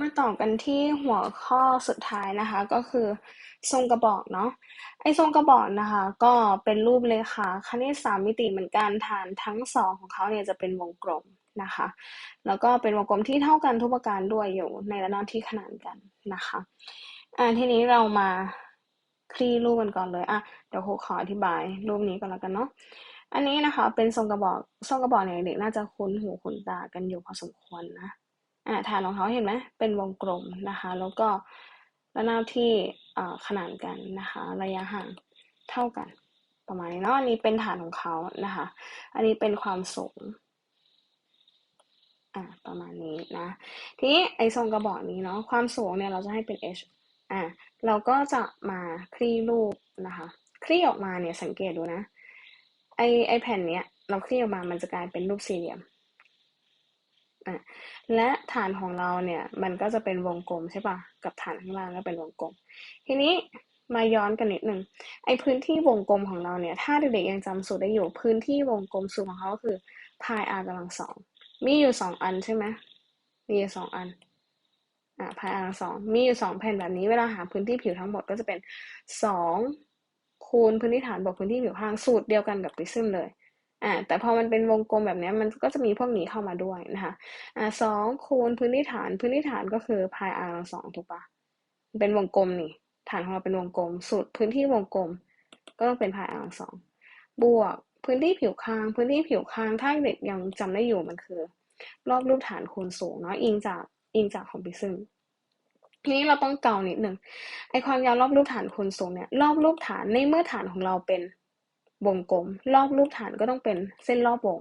มาต่อกันที่หัวข้อสุดท้ายนะคะ ก็คือทรงกระบอกเนาะไอ้ทรงกระบอกนะคะ ก็เป็นรูปเลขาคณิตสามมิติเหมือนกันฐานทั้งสองของเขาเนี่ยจะเป็นวงกลมนะคะ แล้วก็เป็นวงกลมที่เท่ากันทุกประการด้วยอยู่ในระนาบที่ขนานกันนะคะอ่าทีนี้เรามาคลี่รูปกันก่อนเลยอะเดี๋ยวครูขออธิบายรูปนี้ก่อนแล้วกันเนาะอันนี้นะคะเป็นทรงกระบอกทรงกระบอกเนี่ยเด็กน่าจะคุ้นหูคุ้นตากันอยู่พอสมควรนะ อ่าฐานของเขาเห็นไหมเป็นวงกลมนะคะ แล้วก็ระนาบที่ขนานกันนะคะ ระยะห่างเท่ากัน ประมาณนี้เนาะอันนี้เป็นฐานของเขานะคะ อันนี้เป็นความสูงอ่าประมาณนี้นะทีนี้ไอ้ทรงกระบอกนี้เนาะความสูงเนี่ยเราจะให้เป็น h อ่าเราก็จะมาคลี่รูปนะคะคลี่ออกมาเนี่ยสังเกตดูนะไอไอแผ่นเนี้ยเราคลี่ออกมามันจะกลายเป็นรูปสี่เหลี่ยม อะและฐานของเราเนี่ยมันก็จะเป็นวงกลมใช่ปะกับฐานข้างล่างก็เป็นวงกลม ทีนี้มาย้อนกันนิดหนึ่งไอพื้นที่วงกลมของเราเนี่ย ถ้าเด็กๆยังจำสูตรได้อยู่พื้นที่วงกลมสูตรของเขาคือพาย r กำลังสองมีอยู่สองอันใช่ไหมมีอยู่สองอันอ่าพาย r กำลังสองมีอยู่สองแผ่นแบบนี้เวลาหาพื้นที่ผิวทั้งหมดก็จะเป็นสองคูณพื้นที่ฐานบวกพื้นที่ผิวข้างสูตรเดียวกันกับปริซึมเลย อ่าแต่พอมันเป็นวงกลมแบบนี้มันก็จะมีพวกนี้เข้ามาด้วยนะคะอ่าสองคูณพื้นที่ฐานพื้นที่ฐานก็คือพาย r กำลังสองถูกปะเป็นวงกลมนี่ ฐานของเราเป็นวงกลมสูตรพื้นที่วงกลม ก็ต้องเป็นพาย r กำลังสองบวกพื้นที่ผิวข้าง พื้นที่ผิวข้างถ้าเด็กยังจำได้อยู่มันคือ รอบรูปฐานคูณสูงเนาะอิงจากอิงจากของปิซึมทีนี้เราต้องเกานิดหนึ่งไอความยาวรอบรูปฐานคูณสูงเนี่ยรอบรูปฐานในเมื่อฐานของเราเป็น วงกลม รอบรูปฐานก็ต้องเป็นเส้นรอบวง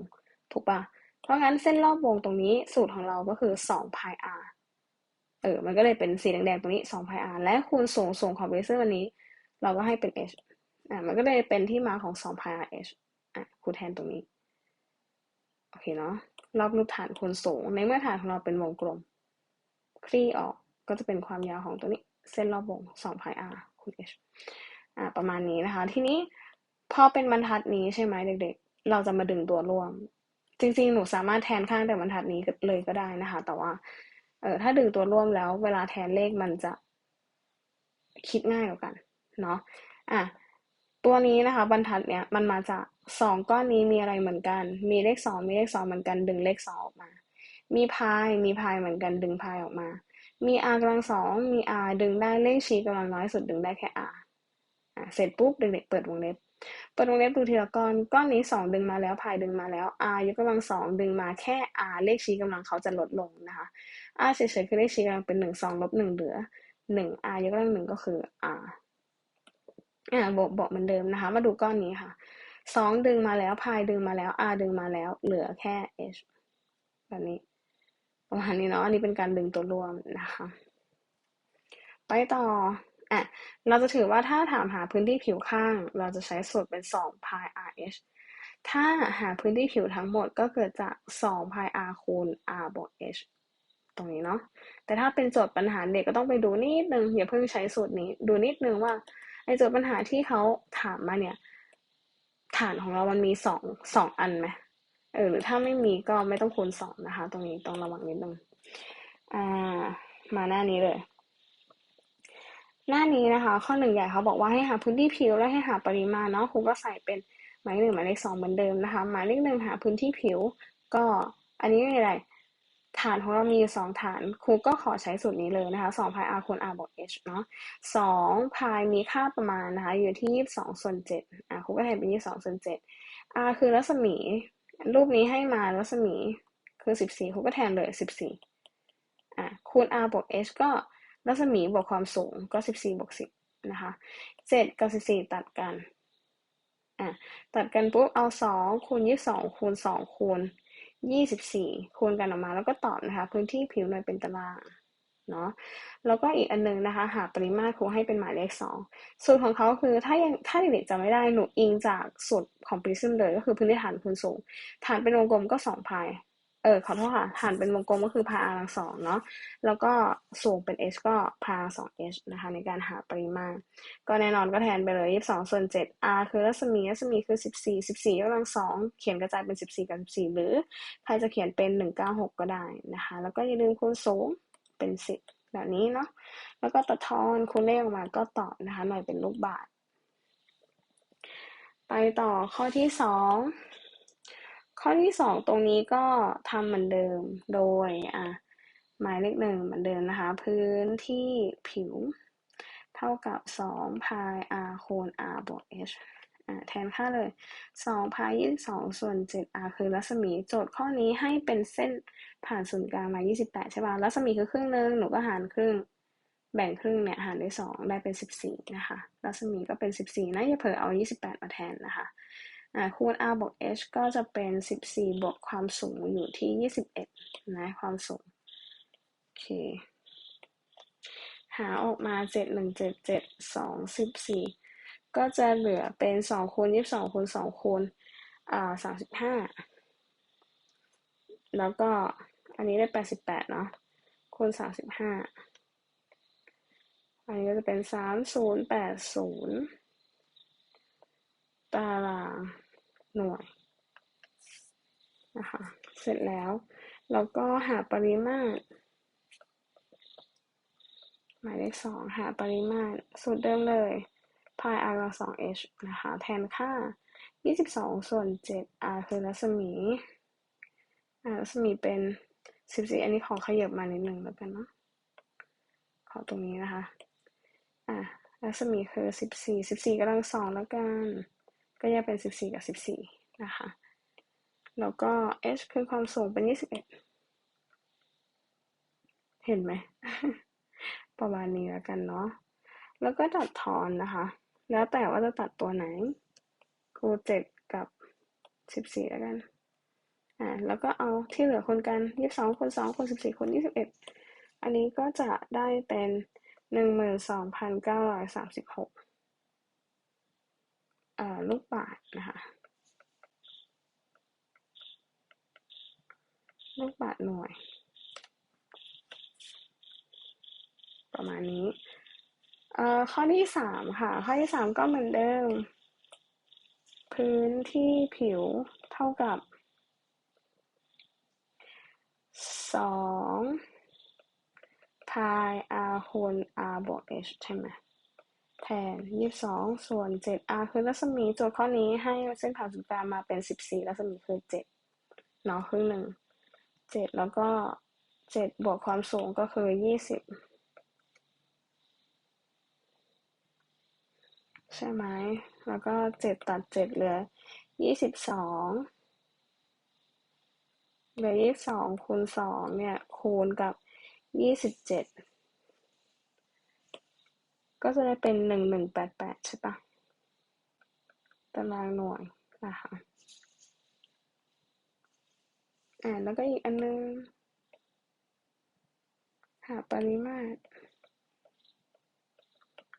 ถูกปะเพราะงั้นเส้นรอบวงตรงนี้สูตรของเราก็คือ2 pi r เออ มันก็เลยเป็นสีแดงๆตรงนี้2 pi r และคูณสูงสูงของเบเซอร์วันนี้ เราก็ให้เป็น h อ่ามันก็เลยเป็นที่มาของ2 pi r h อะคูณแทนตรงนี้ โอเคเนาะ รอบรูปฐานคูณสูง ในเมื่อฐานของเราเป็นวงกลม คลี่ออกก็จะเป็นความยาวของตัวนี้ เส้นรอบวง2 pi r คูณ h อ่าประมาณนี้นะคะ ทีนี้ พอเป็นบรรทัดนี้ใช่ไหมเด็ก ๆ เราจะมาดึงตัวร่วม จริงๆ หนูสามารถแทนข้างแต่บรรทัดนี้เลยก็ได้นะคะ แต่ว่า เออถ้าดึงตัวร่วมแล้ว เวลาแทนเลขมันจะคิดง่ายกว่ากัน เนาะอะตัวนี้นะคะ บรรทัดเนี้ยมันมาจากสองก้อนนี้มีอะไรเหมือนกัน มีเลขสองมีเลขสองเหมือนกัน ดึงเลขสองออกมา มีพายมีพายเหมือนกันดึงพายออกมา มี r กำลังสองมี r ดึงได้เลขชี้กำลังน้อยสุดดึงได้แค่ r อะเสร็จปุ๊บเด็กๆเปิดวงเล็บ เปิดวงเล็บดูทีละก้อน ก้อนนี้สองดึงมาแล้วพายดึงมาแล้ว r ยกกำลังสองดึงมาแค่ r เลขชี้กำลังเขาจะลดลงนะคะ r เฉยๆคือเลขชี้กำลังเป็นหนึ่งสองลบหนึ่งเหลือหนึ่ง r ยกกำลังหนึ่งก็คือ r อ่าบอกบอกเหมือนเดิมนะคะ มาดูก้อนนี้ค่ะสองดึงมาแล้วพายดึงมาแล้ว r ดึงมาแล้ว เหลือแค่ h แบบนี้ประมาณนี้เนาะอันนี้เป็นการดึงตัวรวมนะคะ ไปต่อ อะเราจะถือว่าถ้าถามหาพื้นที่ผิวข้าง เราจะใช้สูตรเป็น2 pi rh ถ้าหาพื้นที่ผิวทั้งหมดก็เกิดจาก2 pi r คูณ r บวก h ตรงนี้เนาะ แต่ถ้าเป็นโจทย์ปัญหาเด็กก็ต้องไปดูนิดนึงอย่าเพิ่งใช้สูตรนี้ ดูนิดนึงว่าไอ้โจทย์ปัญหาที่เขาถามมาเนี่ย ฐานของเรามันมีสองสองอันไหมเออหรือถ้าไม่มีก็ไม่ต้องคูณสองนะคะ ตรงนี้ต้องระวังนิดนึงอ่ามาหน้านี้เลย หน้านี้นะคะ ข้อหนึ่งใหญ่เขาบอกว่าให้หาพื้นที่ผิวและให้หาปริมาณเนาะครูก็ใส่เป็นหมายเลขหนึ่งหมายเลขสองเหมือนเดิมนะคะ หมายเลขหนึ่งหาพื้นที่ผิว ก็อันนี้ไม่อะไรฐานของเรามีสองฐานครูก็ขอใช้สูตรนี้เลยนะคะสองพาย r คูณ r บวก h เนาะสองพายมีค่าประมาณนะคะ อยู่ที่ยี่สิบสองส่วนเจ็ดอะครูก็แทนเป็นยี่สิบสองส่วนเจ็ด r คือรัศมี รูปนี้ให้มารัศมีคือสิบสี่ครูก็แทนเลยสิบสี่อะคูณ r บวก h ก็ รัศมีบวกความสูงก็สิบสี่บวกสิบนะคะเจ็ดกับสิบสี่ตัดกันอะตัดกันปุ๊บเอาสองคูณยี่สิบสองคูณสองคูณยี่สิบสี่คูณกันออกมาแล้วก็ตอบนะคะ พื้นที่ผิวหน่วยเป็นตารางเนาะแล้วก็อีกอันนึงนะคะ หาปริมาตรครูให้เป็นหมายเลขสองสูตรของเขาคือถ้ายังถ้าเด็กๆจำไม่ได้หนูอิงจากสูตรของปริซึมเลยก็คือพื้นที่ฐานคูณสูง ฐานเป็นวงกลมก็สองพาย เออขอโทษค่ะฐานเป็นวงกลมก็คือพาย r ลังสองเนาะแล้วก็สูงเป็น h ก็พาย r สอง h นะคะ ในการหาปริมาตร ก็แน่นอนก็แทนไปเลยยี่สิบสองส่วนเจ็ด r คือรัศมีรัศมีคือสิบสี่สิบสี่ยกกำลังสองเขียนกระจายเป็นสิบสี่กับสิบสี่หรือ ใครจะเขียนเป็นหนึ่งเก้าหกก็ได้นะคะ แล้วก็อย่าลืมคูณสูงเป็นสิบแบบนี้เนาะแล้วก็ตัดทอนคูณเลขออกมาก็ตอบนะคะ หน่วยเป็นลูกบาศก์ไปต่อข้อที่สอง ข้อที่สองตรงนี้ก็ทำเหมือนเดิมโดยอะหมายเลขหนึ่งเหมือนเดิมนะคะ พื้นที่ผิว เท่ากับสองพาย r คูณ r บวก h อ่าแทนค่าเลยสองพายยี่สิบสองส่วนเจ็ด r คือรัศมีโจทย์ข้อนี้ให้เป็นเส้นผ่านศูนย์กลางมายี่สิบแปดใช่ป่ะรัศมีคือครึ่งหนึ่งหนูก็หารครึ่ง แบ่งครึ่งเนี่ย หารด้วยสองได้เป็นสิบสี่นะคะ รัศมีก็เป็นสิบสี่นะ อย่าเผลอเอายี่สิบแปดมาแทนนะคะ คูณ r บวก h ก็จะเป็นสิบสี่บวกความสูงอยู่ที่ยี่สิบเอ็ดนะ ความสูง โอเค หาออกมาเจ็ดหนึ่งเจ็ดเจ็ดสองสิบสี่ก็จะเหลือเป็นสองคูณยี่สิบสองคูณสองคูณอ่าสามสิบห้าแล้วก็อันนี้ได้แปดสิบแปดเนาะคูณสามสิบห้าอันนี้ก็จะเป็นสามศูนย์แปดศูนย์ตาราง หน่วยนะคะเสร็จแล้วแล้วก็หาปริมาตร หมายเลขสองหาปริมาตรสูตรเดิมเลยพาย r สอง h นะคะ แทนค่า 22 ส่วน 7 r คือรัศมี รัศมีเป็น 14 อันนี้ขอขยับมานิดนึงแล้วกันเนาะขอตรงนี้นะคะ อ่ารัศมีคือ 14 14กำลังสองแล้วกัน ก็จะเป็น 14 กับ 14 นะคะ แล้วก็ h คืนความสูงเป็น 21 เห็นไหม ประมาณนี้แล้วกันเนาะ แล้วก็ตัดทอนนะคะ แล้วแต่ว่าจะตัดตัวไหน กูเจ็ดกับ 14 แล้วกัน อ่า แล้วก็เอาที่เหลือคนกัน 22คน2คน14คน21 อันนี้ก็จะได้เป็น 12,936 ลูกบาศนะคะ ลูกบาศหน่วย ประมาณนี้ข้อที่สามค่ะ ข้อที่สามก็เหมือนเดิม พื้นที่ผิวเท่ากับสองพ pi r คูณ r บวก h ใช่ไหม แทนยี่สิบสองส่วนเจ็ด r คือรัศมีโจทย์ข้อนี้ให้เส้นผ่านศูนย์กลางมาเป็นสิบสี่รัศมีคือเจ็ดเนาะครึ่งหนึ่งเจ็ดแล้วก็เจ็ดบวกความสูงก็คือยี่สิบใช่ไหม แล้วก็เจ็ดตัดเจ็ดเหลือยี่สิบสองเหลือยี่สิบสองคูณสองเนี่ยคูณกับยี่สิบเจ็ด ก็จะได้เป็นหนึ่งหนึ่งแปดแปดใช่ปะตารางหน่วยนะคะอ่าแล้วก็อีกอันนึง หาปริมาตร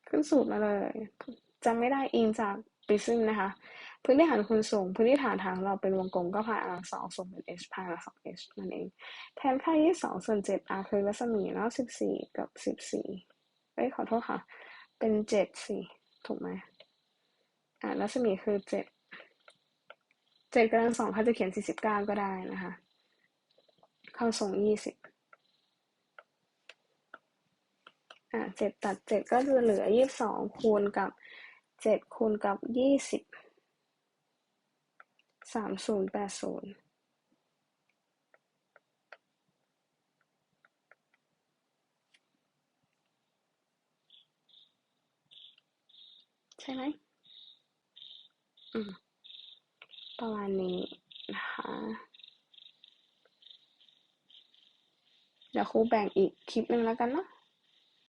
ขึ้นสูตรมาเลยจำไม่ได้อิงจากปริซึมนะคะ พื้นที่ฐานคูณสูง พื้นที่ฐานทางเราเป็นวงกลมก็พาย r สองส่วนเป็น h พาย r สอง h นั่นเอง แทนค่ายี่สองส่วนเจ็ด r คือรัศมีเนาะสิบสี่กับสิบสี่เอ้ยขอโทษค่ะ เป็นเจ็ดสี่ถูกไหมอ่ารัศมีคือเจ็ดเจ็ดกำลังสองเขาจะเขียนสี่สิบเก้าก็ได้นะคะ เข้าส่งยี่สิบอ่าเจ็ดตัดเจ็ดก็จะเหลือยี่สิบสองคูณกับเจ็ดคูณกับยี่สิบสามศูนย์แปดศูนย์ ใช่ไหมอืมประมาณนี้นะคะเดี๋ยวครูแบ่งอีกคลิปหนึ่งแล้วกันเนาะ